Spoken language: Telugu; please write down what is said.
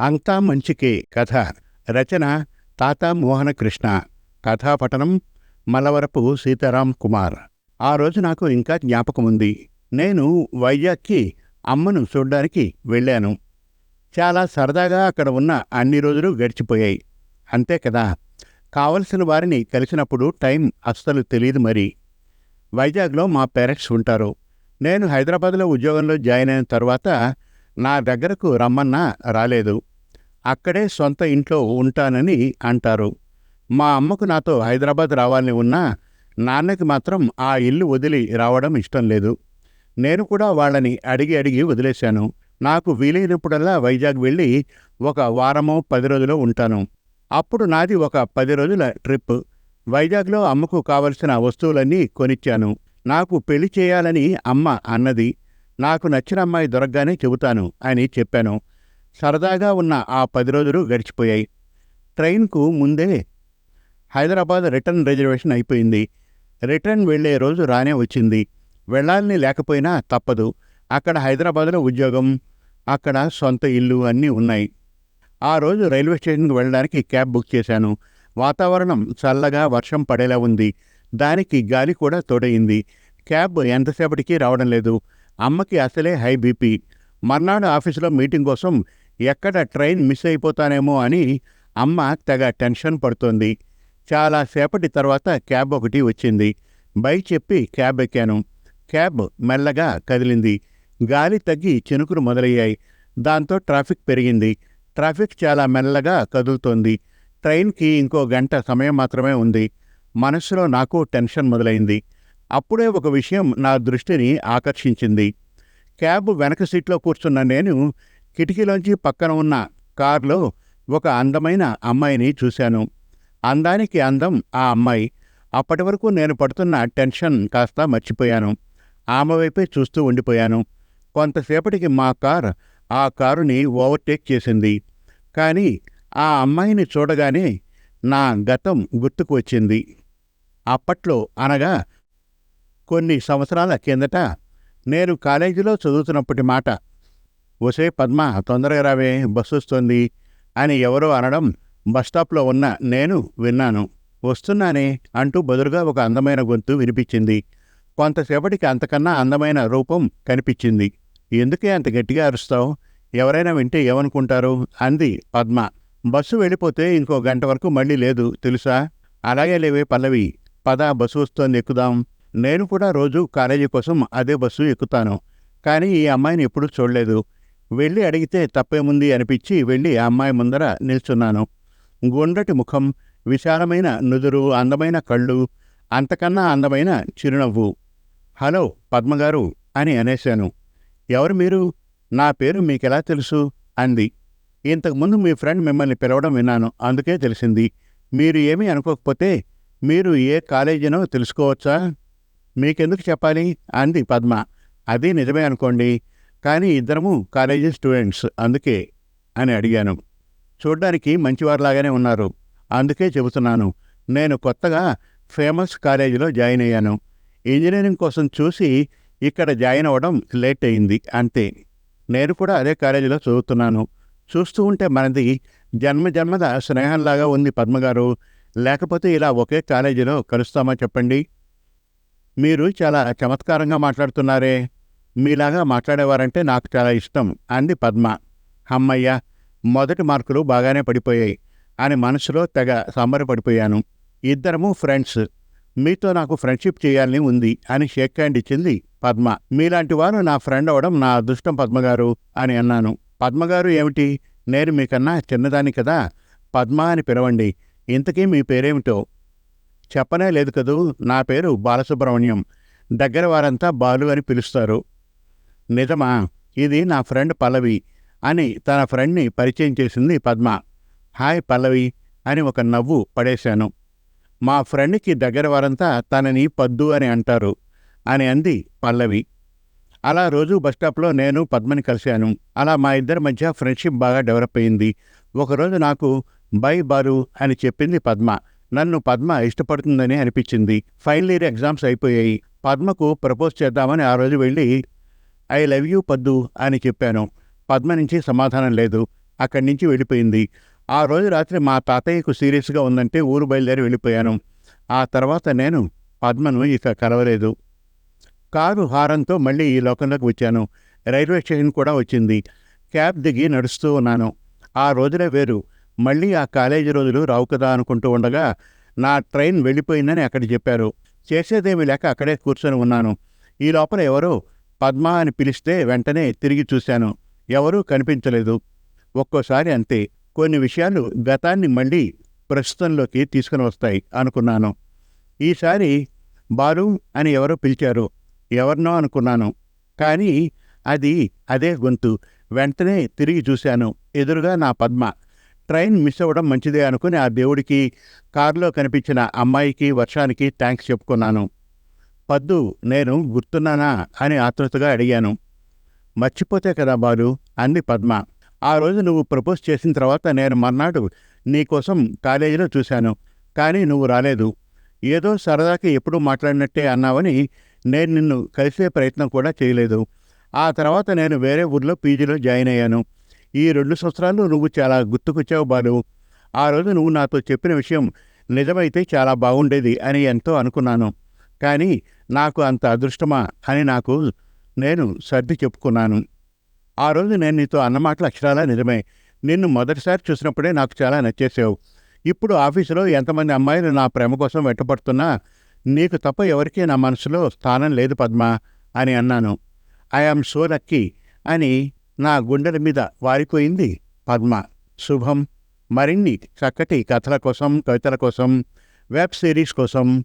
అంతా మంచికే కథ. రచన తాత మోహనకృష్ణ. కథాపఠనం మలవరపు సీతారాం కుమార్. ఆ రోజు నాకు ఇంకా జ్ఞాపకం ఉంది నేను వైజాగ్కి అమ్మను చూడ్డానికి వెళ్ళాను. చాలా సరదాగా అక్కడ ఉన్న అన్ని రోజులు గడిచిపోయాయి. అంతే కదా. కావలసిన వారిని కలిసినప్పుడు టైం అస్సలు తెలియదు మరి. వైజాగ్లో మా పేరెంట్స్ ఉంటారు. నేను హైదరాబాద్లో ఉద్యోగంలో జాయిన్ అయిన తర్వాత నా దగ్గరకు రమ్మన్నా రాలేదు. అక్కడే సొంత ఇంట్లో ఉంటానని అంటారు. మా అమ్మకు నాతో హైదరాబాద్ రావాలని ఉన్నా నాన్నకి మాత్రం ఆ ఇల్లు వదిలి రావడం ఇష్టం లేదు. నేను కూడా వాళ్ళని అడిగి అడిగి వదిలేశాను. నాకు వీలైనప్పుడల్లా వైజాగ్ వెళ్ళి ఒక వారమో పది రోజులో ఉంటాను. అప్పుడు నాది ఒక పది రోజుల ట్రిప్. వైజాగ్లో అమ్మకు కావలసిన వస్తువులన్నీ కొనిచ్చాను. నాకు పెళ్ళి చేయాలని అమ్మ అన్నది. నాకు నచ్చిన అమ్మాయి దొరకగానే చెబుతాను అని చెప్పాను. సరదాగా ఉన్న ఆ పది రోజులు గడిచిపోయాయి. ట్రైన్కు ముందే హైదరాబాద్ రిటర్న్ రిజర్వేషన్ అయిపోయింది. రిటర్న్ వెళ్ళే రోజు రానే వచ్చింది. వెళ్ళాలని లేకపోయినా తప్పదు. అక్కడ హైదరాబాద్లో ఉద్యోగం అక్కడ సొంత ఇల్లు అన్నీ ఉన్నాయి. ఆ రోజు రైల్వే స్టేషన్కి వెళ్ళడానికి క్యాబ్ బుక్ చేశాను. వాతావరణం చల్లగా వర్షం పడేలా ఉంది. దానికి గాలి కూడా తోడయింది. క్యాబ్ ఎంతసేపటికి రావడం లేదు. అమ్మకి అసలే హై బీపీ. మర్నాడు ఆఫీసులో మీటింగ్ కోసం ఎక్కడ ట్రైన్ మిస్ అయిపోతానేమో అని అమ్మ తెగ టెన్షన్ పడుతోంది. చాలా సేపటి తర్వాత క్యాబ్ ఒకటి వచ్చింది. బై చెప్పి క్యాబ్ ఎక్కాను. క్యాబ్ మెల్లగా కదిలింది. గాలి తగ్గి చినుకులు మొదలయ్యాయి. దాంతో ట్రాఫిక్ పెరిగింది. ట్రాఫిక్ చాలా మెల్లగా కదులుతోంది. ట్రైన్కి ఇంకో గంట సమయం మాత్రమే ఉంది. మనసులో నాకు టెన్షన్ మొదలైంది. అప్పుడే ఒక విషయం నా దృష్టిని ఆకర్షించింది. క్యాబ్ వెనక సీట్లో కూర్చున్న నేను కిటికీలోంచి పక్కన ఉన్న కారులో ఒక అందమైన అమ్మాయిని చూశాను. అందానికి అందం ఆ అమ్మాయి. అప్పటి వరకు నేను పడుతున్న టెన్షన్ కాస్త మర్చిపోయాను. ఆమె వైపే చూస్తూ ఉండిపోయాను. కొంతసేపటికి మా కార్ ఆ కారుని ఓవర్టేక్ చేసింది. కానీ ఆ అమ్మాయిని చూడగానే నా గతం గుర్తుకు వచ్చింది. అప్పట్లో అనగా కొన్ని సంవత్సరాల కిందట నేను కాలేజీలో చదువుతున్నప్పటి మాట ఒసే పద్మ తొందరగా రావే బస్సు వస్తుంది అని ఎవరో అనడం బస్టాప్లో ఉన్న నేను విన్నాను. వస్తున్నానే అంటూ బదులుగా ఒక అందమైన గొంతు వినిపించింది. కొంతసేపటికి అంతకన్నా అందమైన రూపం కనిపించింది. ఎందుకే అంత గట్టిగా అరుస్తావు? ఎవరైనా వింటే ఏమనుకుంటారు? అంది పద్మ. బస్సు వెళ్ళిపోతే ఇంకో గంట వరకు మళ్ళీ లేదు తెలుసా? అలాగే లేవే పల్లవి. పద బస్సు వస్తోంది ఎక్కుదాం. నేను కూడా రోజు కాలేజీ కోసం అదే బస్సు ఎక్కుతాను. కానీ ఈ అమ్మాయిని ఎప్పుడూ చూడలేదు. వెళ్ళి అడిగితే తప్పేముంది అనిపించి వెళ్ళి ఆ అమ్మాయి ముందర నిల్చున్నాను. గుండ్రటి ముఖం విశాలమైన నుదురు అందమైన కళ్ళు అంతకన్నా అందమైన చిరునవ్వు. హలో పద్మగారు అని అనేశాను. ఎవరు మీరు? నా పేరు మీకెలా తెలుసు? అంది. ఇంతకుముందు మీ ఫ్రెండ్ మిమ్మల్ని పిలవడం విన్నాను అందుకే తెలిసింది. మీరు ఏమీ అనుకోకపోతే మీరు ఏ కాలేజీనో తెలుసుకోవచ్చా? మీకెందుకు చెప్పాలి? అంది పద్మ. అది నిజమే అనుకోండి. కానీ ఇద్దరము కాలేజీ స్టూడెంట్స్ అందుకే అని అడిగాను. చూడ్డానికి మంచివారిలాగానే ఉన్నారు. అందుకే చెబుతున్నాను. నేను కొత్తగా ఫేమస్ కాలేజీలో జాయిన్ అయ్యాను. ఇంజనీరింగ్ కోసం చూసి ఇక్కడ జాయిన్ అవ్వడం లేట్ అయింది అంతే. నేను కూడా అదే కాలేజీలో చదువుతున్నాను. చూస్తూ ఉంటే మనది జన్మ జన్మద స్నేహంలాగా ఉంది పద్మగారు లేకపోతే ఇలా ఒకే కాలేజీలో కలుస్తామా చెప్పండి? మీరు చాలా చమత్కారంగా మాట్లాడుతున్నారే. మీలాగా మాట్లాడేవారంటే నాకు చాలా ఇష్టం అంది పద్మ. అమ్మయ్య మొదటి మార్కులు బాగానే పడిపోయాయి అని మనసులో తెగ సంబరపడిపోయాను. ఇద్దరము ఫ్రెండ్స్. మీతో నాకు ఫ్రెండ్షిప్ చేయాలని ఉంది అని షేక్ హ్యాండ్ ఇచ్చింది పద్మ. మీలాంటి వారు నా ఫ్రెండ్ అవడం నా అదృష్టం పద్మగారు అని అన్నాను. పద్మగారు ఏమిటి? నేను మీకన్నా చిన్నదాన్ని కదా? పద్మ అని పిలవండి. ఇంతకీ మీ పేరేమిటో? చెప్పనే లేదు కదూ. నా పేరు బాలసుబ్రహ్మణ్యం. దగ్గర వారంతా బాలు అని పిలుస్తారు. నిజమా? ఇది నా ఫ్రెండ్ పల్లవి అని తన ఫ్రెండ్ని పరిచయం చేసింది పద్మ. హాయ్ పల్లవి అని ఒక నవ్వు పడేశాను. మా ఫ్రెండ్కి దగ్గర వారంతా తనని పద్దు అని అంటారు అని అంది పల్లవి. అలా రోజు బస్టాప్లో నేను పద్మని కలిశాను. అలా మా ఇద్దరి మధ్య ఫ్రెండ్షిప్ బాగా డెవలప్ అయింది. ఒకరోజు నాకు బై బారు అని చెప్పింది పద్మ. నన్ను పద్మ ఇష్టపడుతుందని అనిపించింది. ఫైనల్ ఇయర్ ఎగ్జామ్స్ అయిపోయాయి. పద్మకు ప్రపోజ్ చేద్దామని ఆ రోజు వెళ్ళి ఐ లవ్ యూ పద్దు అని చెప్పాను. పద్మ నుంచి సమాధానం లేదు. అక్కడి నుంచి వెళ్ళిపోయింది. ఆ రోజు రాత్రి మా తాతయ్యకు సీరియస్గా ఉందంటే ఊరు బయలుదేరి వెళ్ళిపోయాను. ఆ తర్వాత నేను పద్మను ఇక కలవలేదు. కారు హారంతో మళ్ళీ ఈ లోకంలోకి వచ్చాను. రైల్వే స్టేషన్ కూడా వచ్చింది. క్యాబ్ దిగి నడుస్తూ ఉన్నాను. ఆ రోజులే వేరు. మళ్ళీ ఆ కాలేజీ రోజులు రావు కదా అనుకుంటూ ఉండగా నా ట్రైన్ వెళ్ళిపోయిందని అక్కడ చెప్పారు. చేసేదేమీ లేక అక్కడే కూర్చొని ఉన్నాను. ఈ లోపల ఎవరో పద్మ అని పిలిస్తే వెంటనే తిరిగి చూశాను. ఎవరూ కనిపించలేదు. ఒక్కోసారి అంతే. కొన్ని విషయాలు గతాన్ని మళ్ళీ ప్రస్తుతంలోకి తీసుకుని వస్తాయి అనుకున్నాను. ఈసారి బాలు అని ఎవరో పిలిచారు. ఎవరినో అనుకున్నాను. కానీ అది అదే గొంతు. వెంటనే తిరిగి చూశాను. ఎదురుగా నా పద్మ. ట్రైన్ మిస్ అవ్వడం మంచిదే అనుకుని ఆ దేవుడికి కారులో కనిపించిన అమ్మాయికి వర్షానికి థ్యాంక్స్ చెప్పుకున్నాను. పద్దు నేను గుర్తున్నానా అని ఆతృతగా అడిగాను. మర్చిపోతే కదా బాలు అంది పద్మ. ఆ రోజు నువ్వు ప్రపోజ్ చేసిన తర్వాత నేను మర్నాడు నీకోసం కాలేజీలో చూశాను కానీ నువ్వు రాలేదు. ఏదో సరదాకి ఎప్పుడూ మాట్లాడినట్టే అన్నావని నేను నిన్ను కలిసే ప్రయత్నం కూడా చేయలేదు. ఆ తర్వాత నేను వేరే ఊర్లో పీజీలో జాయిన్ అయ్యాను. ఈ రెండు సంవత్సరాలు నువ్వు చాలా గుర్తుకొచ్చావు బాలు. ఆ రోజు నువ్వు నాతో చెప్పిన విషయం నిజమైతే చాలా బాగుండేది అని ఎంతో అనుకున్నాను. కానీ నాకు అంత అదృష్టమా అని నాకు నేను సర్ది చెప్పుకున్నాను. ఆ రోజు నేను నీతో అన్నమాటలు అక్షరాలా నిజమే. నిన్ను మొదటిసారి చూసినప్పుడే నాకు చాలా నచ్చేసావు ఇప్పుడు ఆఫీసులో ఎంతమంది అమ్మాయిలు నా ప్రేమ కోసం వెంటపడుతున్నా నీకు తప్ప ఎవరికీ నా మనసులో స్థానం లేదు పద్మ అని అన్నాను. ఐఆమ్ సో లక్కీ అని నా గుండెల మీద వారిపోయింది పద్మ. శుభం. మరిన్ని చక్కటి కథల కోసం కవితల కోసం వెబ్ సిరీస్ కోసం